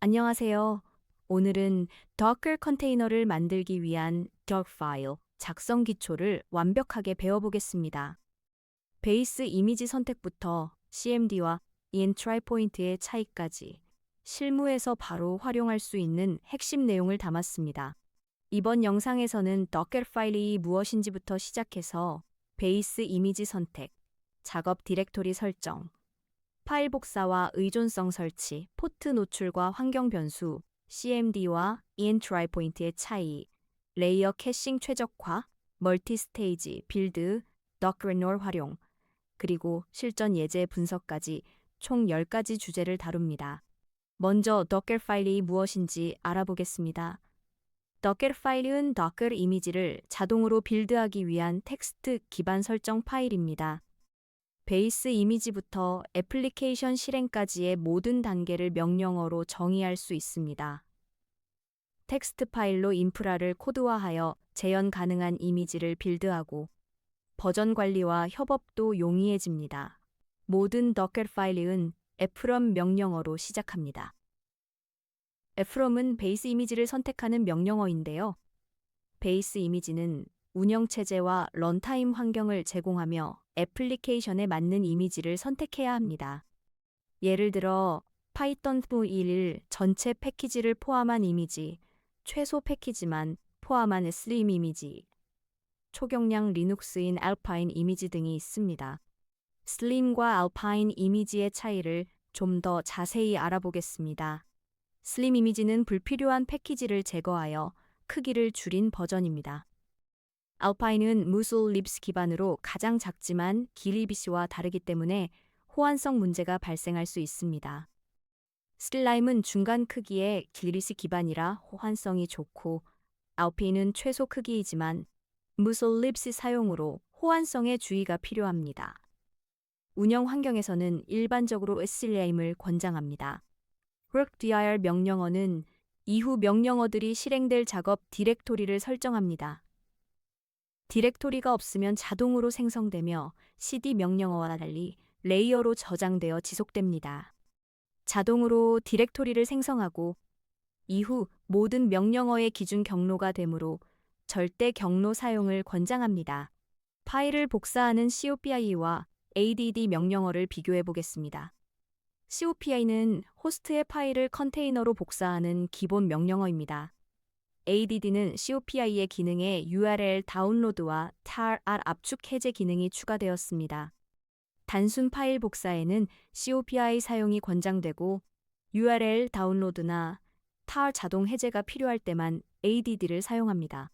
안녕하세요. 오늘은 Docker 컨테이너를 만들기 위한 Docker 파일 작성 기초를 완벽하게 배워보겠습니다. 베이스 이미지 선택부터 CMD와 entry 포인트의 차이까지 실무에서 바로 활용할 수 있는 핵심 내용을 담았습니다. 이번 영상에서는 Docker 파일이 무엇인지부터 시작해서 베이스 이미지 선택, 작업 디렉토리 설정, 파일 복사와 의존성 설치, 포트 노출과 환경 변수, CMD와 entry 포인트의 차이, 레이어 캐싱 최적화, 멀티 스테이지, 빌드, Docker 활용, 그리고 실전 예제 분석까지 총 10가지 주제를 다룹니다. 먼저 Docker 파일이 무엇인지 알아보겠습니다. Docker 파일은 Docker 이미지를 자동으로 빌드하기 위한 텍스트 기반 설정 파일입니다. 베이스 이미지부터 애플리케이션 실행까지의 모든 단계를 명령어로 정의할 수 있습니다. 텍스트 파일로 인프라를 코드화하여 재현 가능한 이미지를 빌드하고 버전 관리와 협업도 용이해집니다. 모든 Docker 파일은 from 명령어로 시작합니다. from은 베이스 이미지를 선택하는 명령어인데요. 베이스 이미지는 운영체제와 런타임 환경을 제공하며 애플리케이션에 맞는 이미지를 선택해야 합니다. 예를 들어 파이썬 1 전체 패키지를 포함한 이미지, 최소 패키지만 포함한 슬림 이미지, 초경량 리눅스인 알파인 이미지 등이 있습니다. 슬림과 알파인 이미지의 차이를 좀 더 자세히 알아보겠습니다. 슬림 이미지는 불필요한 패키지를 제거하여 크기를 줄인 버전입니다. 알파인은 무술 립스 기반으로 가장 작지만 기리비시와 다르기 때문에 호환성 문제가 발생할 수 있습니다. 슬라임은 중간 크기의 길리시 기반이라 호환성이 좋고 알피는 최소 크기이지만 무솔 립스 사용으로 호환성에 주의가 필요합니다. 운영 환경에서는 일반적으로 슬라임을 권장합니다. workdir 명령어는 이후 명령어들이 실행될 작업 디렉토리를 설정합니다. 디렉토리가 없으면 자동으로 생성되며 cd 명령어와 달리 레이어로 저장되어 지속됩니다. 자동으로 디렉토리를 생성하고 이후 모든 명령어의 기준 경로가 되므로 절대 경로 사용을 권장합니다. 파일을 복사하는 COPI와 ADD 명령어를 비교해 보겠습니다. COPI는 호스트의 파일을 컨테이너로 복사하는 기본 명령어입니다. ADD는 COPI의 기능에 URL 다운로드와 tar 압축 해제 기능이 추가되었습니다. 단순 파일 복사에는 COPI 사용이 권장되고 URL 다운로드나 tar 자동 해제가 필요할 때만 ADD를 사용합니다.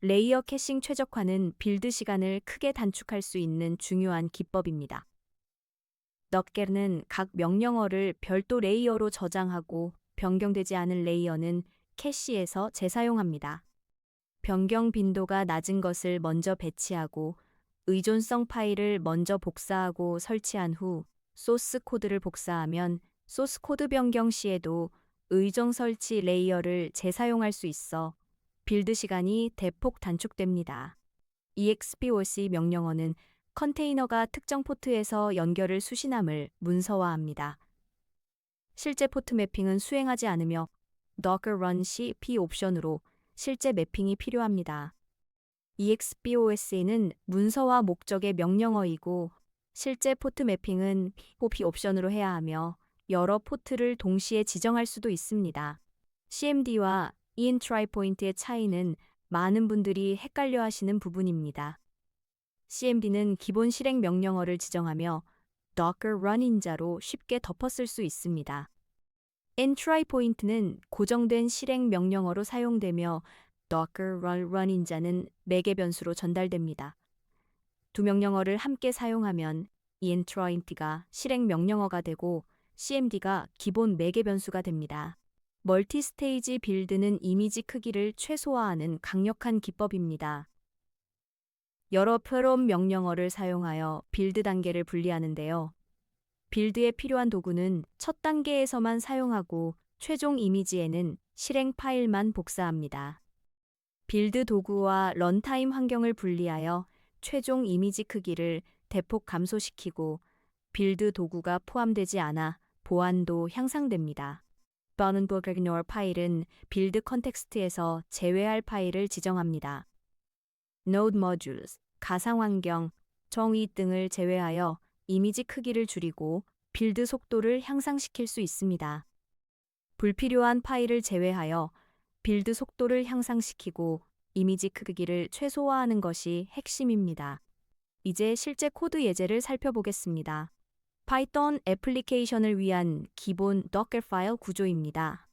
레이어 캐싱 최적화는 빌드 시간을 크게 단축할 수 있는 중요한 기법입니다. 넛겟는 각 명령어를 별도 레이어로 저장하고 변경되지 않은 레이어는 캐시에서 재사용합니다. 변경 빈도가 낮은 것을 먼저 배치하고 의존성 파일을 먼저 복사하고 설치한 후 소스 코드를 복사하면 소스 코드 변경 시에도 의존 설치 레이어를 재사용할 수 있어 빌드 시간이 대폭 단축됩니다. expoc 명령어는 컨테이너가 특정 포트에서 연결을 수신함을 문서화합니다. 실제 포트 매핑은 수행하지 않으며 Docker Run 시 P 옵션으로 실제 매핑이 필요합니다. expos는 문서화 목적의 명령어이고 실제 포트 매핑은 P 옵션으로 해야 하며 여러 포트를 동시에 지정할 수도 있습니다. CMD와 entry 포인트의 차이는 많은 분들이 헷갈려 하시는 부분입니다. CMD는 기본 실행 명령어를 지정하며 Docker Run 인자로 쉽게 덮었을 수 있습니다. Entry 포인트는 고정된 실행 명령어로 사용되며 Docker Run, Run 인자는 매개 변수로 전달됩니다. 두 명령어를 함께 사용하면 entry가 실행 명령어가 되고 CMD가 기본 매개 변수가 됩니다. 멀티 스테이지 빌드는 이미지 크기를 최소화하는 강력한 기법입니다. 여러 프롬 명령어를 사용하여 빌드 단계를 분리하는데요. 빌드에 필요한 도구는 첫 단계에서만 사용하고 최종 이미지에는 실행 파일만 복사합니다. 빌드 도구와 런타임 환경을 분리하여 최종 이미지 크기를 대폭 감소시키고 빌드 도구가 포함되지 않아 보안도 향상됩니다. Boundbook Ignore 파일은 빌드 컨텍스트에서 제외할 파일을 지정합니다. Node Modules, 가상환경, 정의 등을 제외하여 이미지 크기를 줄이고 빌드 속도를 향상시킬 수 있습니다. 불필요한 파일을 제외하여 빌드 속도를 향상시키고 이미지 크기를 최소화하는 것이 핵심입니다. 이제 실제 코드 예제를 살펴보겠습니다. 파이썬 애플리케이션을 위한 기본 Docker 파일 구조입니다.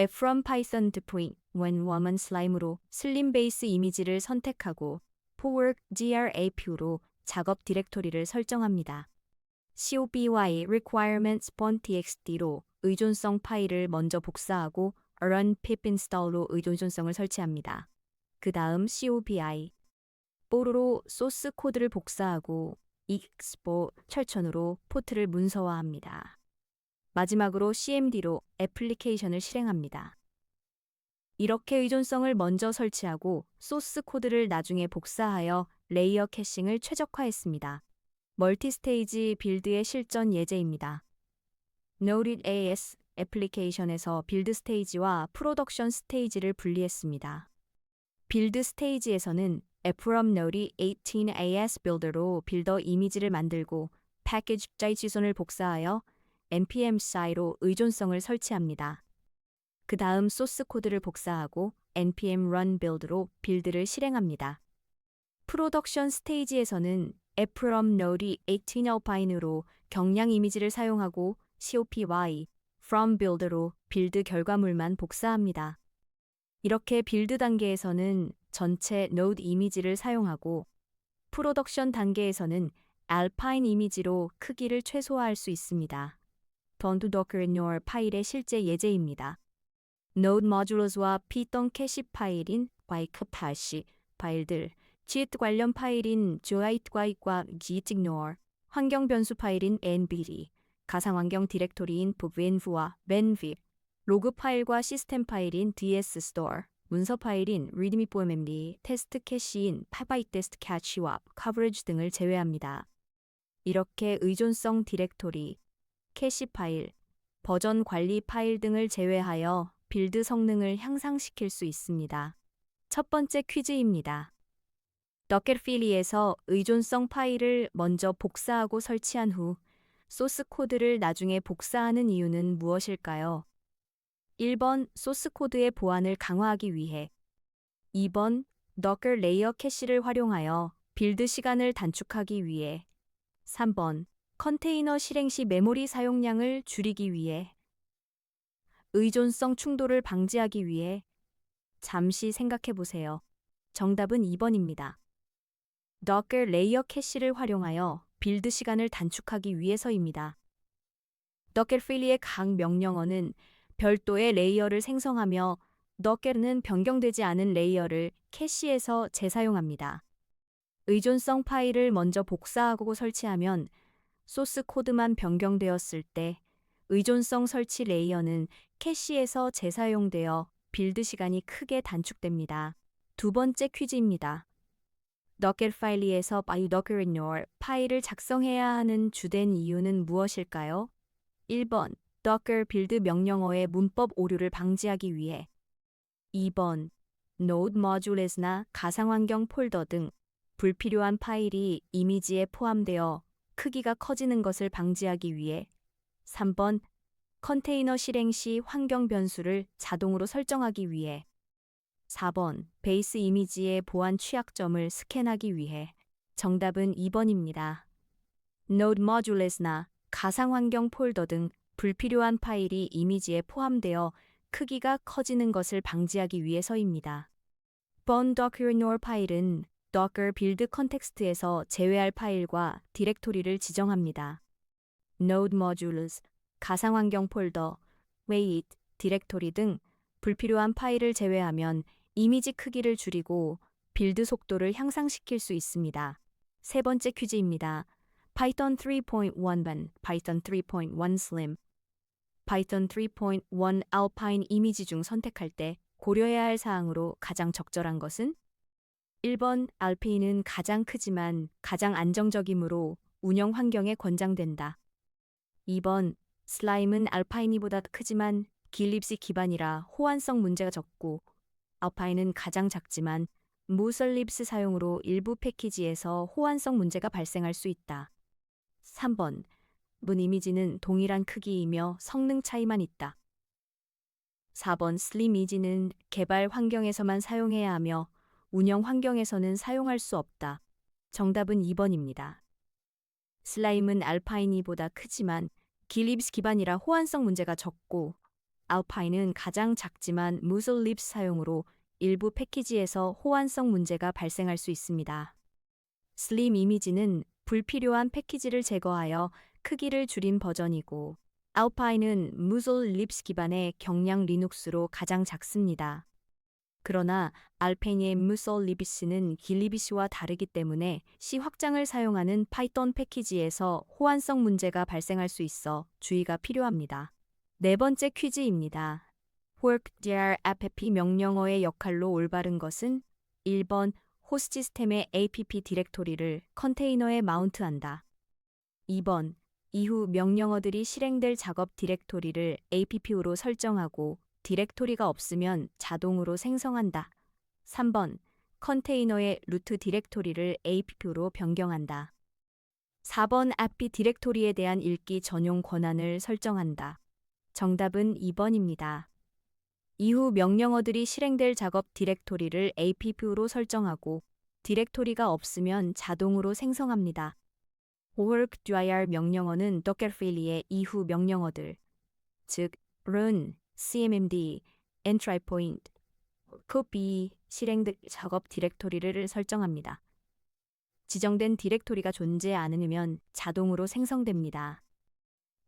from Python deploy when woman slime으로 슬림 베이스 이미지를 선택하고 forward grap로 작업 디렉토리를 설정합니다. copy requirement spawn txt로 의존성 파일을 먼저 복사하고 run pip install로 의존성을 설치합니다. 그 다음 copy 뽀로로 소스 코드를 복사하고 expo 철천으로 포트를 문서화합니다. 마지막으로 cmd로 애플리케이션을 실행합니다. 이렇게 의존성을 먼저 설치하고 소스 코드를 나중에 복사하여 레이어 캐싱을 최적화했습니다. 멀티스테이지 빌드의 실전 예제입니다. Node AS 애플리케이션에서 빌드 스테이지와 프로덕션 스테이지를 분리했습니다. 빌드 스테이지에서는 From Node 18AS 빌더로 빌더 이미지를 만들고 패키지 자이지손을 복사하여 npm 사이로 의존성을 설치합니다. 그 다음 소스 코드를 복사하고 npm run build로 빌드를 실행합니다. 프로덕션 스테이지에서는 from node 18 alpine으로 경량 이미지를 사용하고 copy from build로 빌드 결과물만 복사합니다. 이렇게 빌드 단계에서는 전체 node 이미지를 사용하고 프로덕션 단계에서는 alpine 이미지로 크기를 최소화할 수 있습니다. Docker Ignore 파일의 실제 예제입니다. Node Modules와 Python 캐시 파일인 YK80 파일들, Git 관련 파일인 Joyit과 Git Ignore, 환경 변수 파일인 NBD, 가상 환경 디렉토리인 pubvenv와 venvip, 로그 파일과 시스템 파일인 dsstore, 문서 파일인 readme.mmd, 테스트 캐시인 pybitest cache와 coverage 등을 제외합니다. 이렇게 의존성 디렉토리, 캐시 파일, 버전 관리 파일 등을 제외하여 빌드 성능을 향상시킬 수 있습니다. 첫 번째 퀴즈입니다. 덕겟필리에서 의존성 파일을 먼저 복사하고 설치한 후 소스 코드를 나중에 복사하는 이유는 무엇일까요? 1번 소스 코드의 보안을 강화하기 위해 2번 Docker 레이어 캐시를 활용하여 빌드 시간을 단축하기 위해 3번 컨테이너 실행 시 메모리 사용량을 줄이기 위해 의존성 충돌을 방지하기 위해 잠시 생각해 보세요. 정답은 2번입니다. Docker 레이어 캐시를 활용하여 빌드 시간을 단축하기 위해서입니다. Dockerfilly의 각 명령어는 별도의 레이어를 생성하며 Docker는 변경되지 않은 레이어를 캐시에서 재사용합니다. 의존성 파일을 먼저 복사하고 설치하면 소스 코드만 변경되었을 때 의존성 설치 레이어는 캐시에서 재사용되어 빌드 시간이 크게 단축됩니다. 두 번째 퀴즈입니다. Docker 파일리에서 Ignore 파일을 작성해야 하는 주된 이유는 무엇일까요? 1번 Docker 빌드 명령어의 문법 오류를 방지하기 위해. 2번 Node Modules나 가상환경 폴더 등 불필요한 파일이 이미지에 포함되어 크기가 커지는 것을 방지하기 위해. 3번 컨테이너 실행 시 환경 변수를 자동으로 설정하기 위해 4번 베이스 이미지의 보안 취약점을 스캔하기 위해 정답은 2번입니다. Node Modules나 가상 환경 폴더 등 불필요한 파일이 이미지에 포함되어 크기가 커지는 것을 방지하기 위해서입니다. Bone Docker 파일은 Docker 빌드 컨텍스트에서 제외할 파일과 디렉토리를 지정합니다. Node Modules, 가상 환경 폴더, Wait, 디렉토리 등 불필요한 파일을 제외하면 이미지 크기를 줄이고 빌드 속도를 향상시킬 수 있습니다. 세 번째 퀴즈입니다. Python 3.1번, Python 3.1 Slim, Python 3.1 Alpine 이미지 중 선택할 때 고려해야 할 사항으로 가장 적절한 것은 1번 알피는 가장 크지만 가장 안정적이므로 운영 환경에 권장된다. 2번 슬라임은 알파이니보다 크지만 길립시 기반이라 호환성 문제가 적고 알파인은 가장 작지만 무설립스 사용으로 일부 패키지에서 호환성 문제가 발생할 수 있다. 3번. 문 이미지는 동일한 크기이며 성능 차이만 있다. 4번 슬림 이지는 개발 환경에서만 사용해야 하며 운영 환경에서는 사용할 수 없다. 정답은 2번입니다. 슬라임은 알파이니보다 크지만 길립스 기반이라 호환성 문제가 적고 알파인은 가장 작지만 무슬 립스 사용으로 일부 패키지에서 호환성 문제가 발생할 수 있습니다. 슬림 이미지는 불필요한 패키지를 제거하여 크기를 줄인 버전이고 알파인은 무슬 립스 기반의 경량 리눅스로 가장 작습니다. 그러나 알페니의 무솔 리비스는 길리비스와 다르기 때문에 C 확장을 사용하는 파이썬 패키지에서 호환성 문제가 발생할 수 있어 주의가 필요합니다. 네 번째 퀴즈입니다. workdir app 명령어의 역할로 올바른 것은 1번 호스트 시스템의 app 디렉토리를 컨테이너에 마운트한다. 2번 이후 명령어들이 실행될 작업 디렉토리를 app로 설정하고 디렉토리가 없으면 자동으로 생성한다. 3번 컨테이너의 루트 디렉토리를 app로 변경한다. 4번 app이 디렉토리에 대한 읽기 전용 권한을 설정한다. 정답은 2번입니다. 이후 명령어들이 실행될 작업 디렉토리를 app로 설정하고 디렉토리가 없으면 자동으로 생성합니다. workdir 명령어는 dockerfil의 이후 명령어들, 즉 run, cmmd, entrypoint, copy 실행될 작업 디렉토리를 설정합니다. 지정된 디렉토리가 존재 않으면 자동으로 생성됩니다.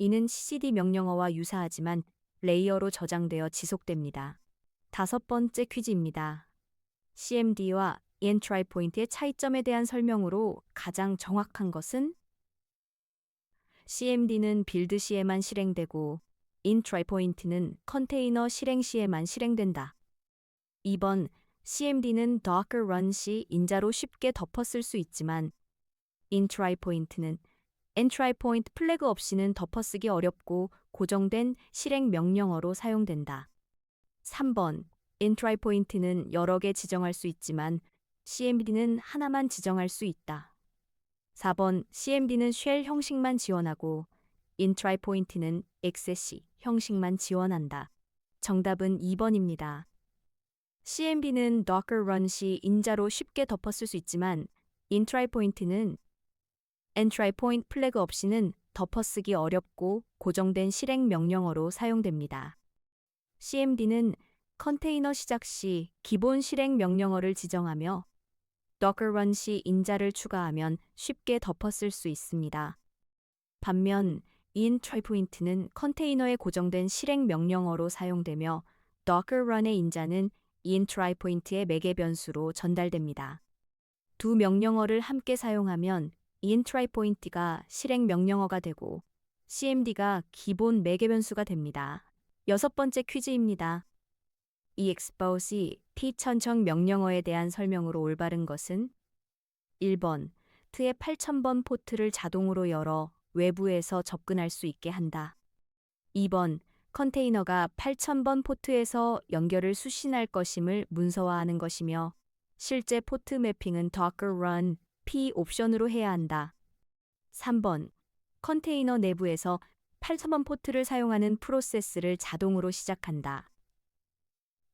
이는 ccd 명령어와 유사하지만 레이어로 저장되어 지속됩니다. 다섯 번째 퀴즈입니다. cmd와 entry point의 차이점에 대한 설명으로 가장 정확한 것은 cmd는 빌드 시에만 실행되고 entry point는 컨테이너 실행 시에만 실행된다. 2번 cmd는 docker run 시 인자로 쉽게 덮어쓸 수 있지만 entry point는 entry point 플래그 없이는 덮어쓰기 어렵고 고정된 실행 명령어로 사용된다. 3번 entry point는 여러 개 지정할 수 있지만 cmd는 하나만 지정할 수 있다. 4번 cmd는 쉘 형식만 지원하고 entry point는 XC 형식만 지원한다. 정답은 2번입니다. cmd는 docker run 시 인자로 쉽게 덮어쓸 수 있지만 entry point는 entry point 플래그 없이는 덮어쓰기 어렵고 고정된 실행 명령어로 사용됩니다. cmd는 컨테이너 시작 시 기본 실행 명령어를 지정하며 docker run 시 인자를 추가하면 쉽게 덮어쓸 수 있습니다. 반면 in trypoint는 컨테이너에 고정된 실행 명령어로 사용되며 docker run의 인자는 in trypoint의 매개 변수로 전달됩니다. 두 명령어를 함께 사용하면 in trypoint가 실행 명령어가 되고 cmd가 기본 매개 변수가 됩니다. 여섯 번째 퀴즈입니다. 이 expose p 천청 명령어에 대한 설명으로 올바른 것은 1번 트의 8000번 포트를 자동으로 열어 외부에서 접근할 수 있게 한다. 2번 컨테이너가 8000번 포트에서 연결을 수신할 것임을 문서화하는 것이며 실제 포트 매핑은 docker run p 옵션으로 해야 한다. 3번 컨테이너 내부에서 8000번 포트를 사용하는 프로세스를 자동으로 시작한다.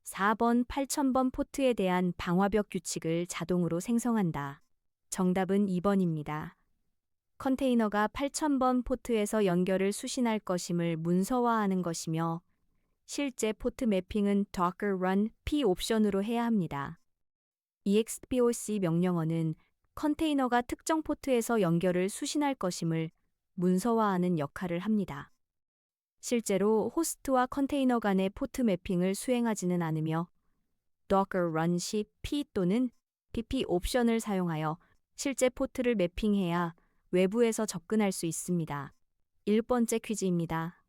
4번 8000번 포트에 대한 방화벽 규칙을 자동으로 생성한다. 정답은 2번입니다. 컨테이너가 8000번 포트에서 연결을 수신할 것임을 문서화하는 것이며 실제 포트 매핑은 docker run p 옵션으로 해야 합니다. expoc 명령어는 컨테이너가 특정 포트에서 연결을 수신할 것임을 문서화하는 역할을 합니다. 실제로 호스트와 컨테이너 간의 포트 매핑을 수행하지는 않으며 docker run 시 p 또는 pp 옵션을 사용하여 실제 포트를 매핑해야 외부에서 접근할 수 있습니다. 1번째 퀴즈입니다.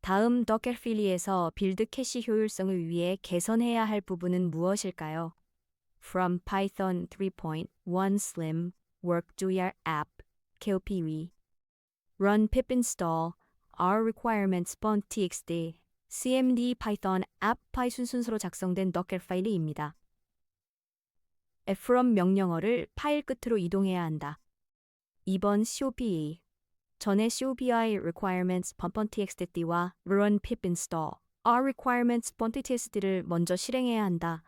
다음 더켓필리에서 빌드 캐시 효율성을 위해 개선해야 할 부분은 무엇일까요? From Python 3.1 Slim WorkJar App KOPV Run pip install r requirements.txt cmd python app 파이썬 순서로 작성된 docker 파일입니다. from 명령어를 파일 끝으로 이동해야 한다. 2번 COPA 전에 COPI requirements .txt와 run pip install r requirements .txt를 먼저 실행해야 한다.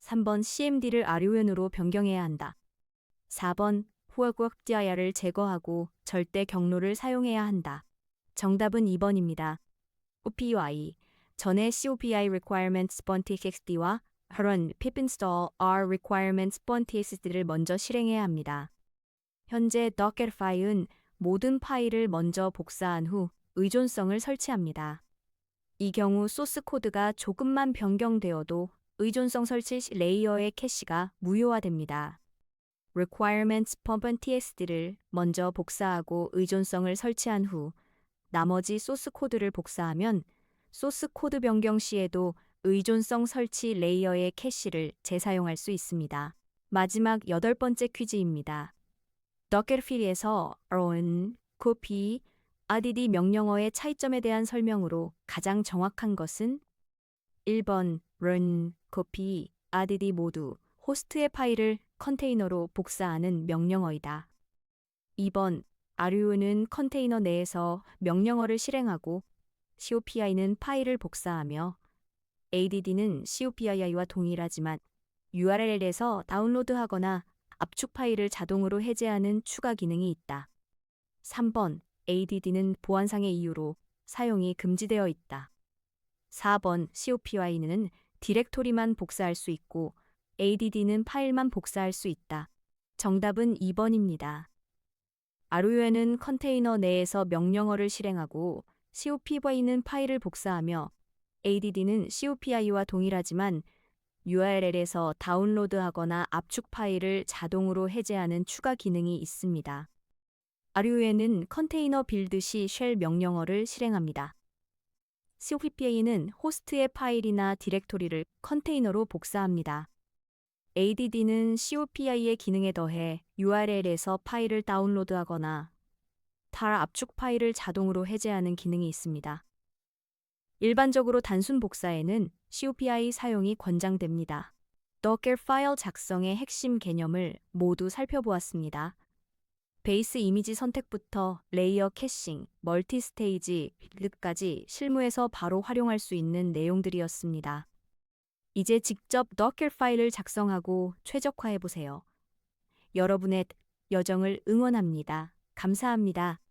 3번 cmd를 RUN으로 변경해야 한다. 4번 후어국디아야를 제거하고 절대 경로를 사용해야 한다. 정답은 2번입니다. OPY 전에 COPI requirements .txt와 run pip install r requirements .txt를 먼저 실행해야 합니다. 현재 docker 파일은 모든 파일을 먼저 복사한 후 의존성을 설치합니다. 이 경우 소스 코드가 조금만 변경되어도 의존성 설치 시 레이어의 캐시가 무효화됩니다. requirements .txt를 먼저 복사하고 의존성을 설치한 후 나머지 소스 코드를 복사하면 소스 코드 변경 시에도 의존성 설치 레이어의 캐시를 재사용할 수 있습니다. 마지막 여덟 번째 퀴즈입니다. 덕겔필에서 run, copy, add 명령어의 차이점에 대한 설명으로 가장 정확한 것은 1번 run, copy, add 모두 호스트의 파일을 컨테이너로 복사하는 명령어이다. 2번 RU는 컨테이너 내에서 명령어를 실행하고 COPI는 파일을 복사하며 ADD는 COPI와 동일하지만 URL에서 다운로드하거나 압축 파일을 자동으로 해제하는 추가 기능이 있다. 3번 ADD는 보안상의 이유로 사용이 금지되어 있다. 4번 COPI는 디렉토리만 복사할 수 있고 ADD는 파일만 복사할 수 있다. 정답은 2번입니다. RUN은 컨테이너 내에서 명령어를 실행하고 COPY는 파일을 복사하며 ADD는 COPI와 동일하지만 URL에서 다운로드하거나 압축 파일을 자동으로 해제하는 추가 기능이 있습니다. RUN은 컨테이너 빌드 시 쉘 명령어를 실행합니다. COPPA는 호스트의 파일이나 디렉토리를 컨테이너로 복사합니다. ADD는 COPI의 기능에 더해 URL에서 파일을 다운로드하거나 달 압축 파일을 자동으로 해제하는 기능이 있습니다. 일반적으로 단순 복사에는 COPI 사용이 권장됩니다. Docker 파일 작성의 핵심 개념을 모두 살펴보았습니다. 베이스 이미지 선택부터 레이어 캐싱, 멀티 스테이지, 빌드까지 실무에서 바로 활용할 수 있는 내용들이었습니다. 이제 직접 Docker 파일을 작성하고 최적화해 보세요. 여러분의 여정을 응원합니다. 감사합니다.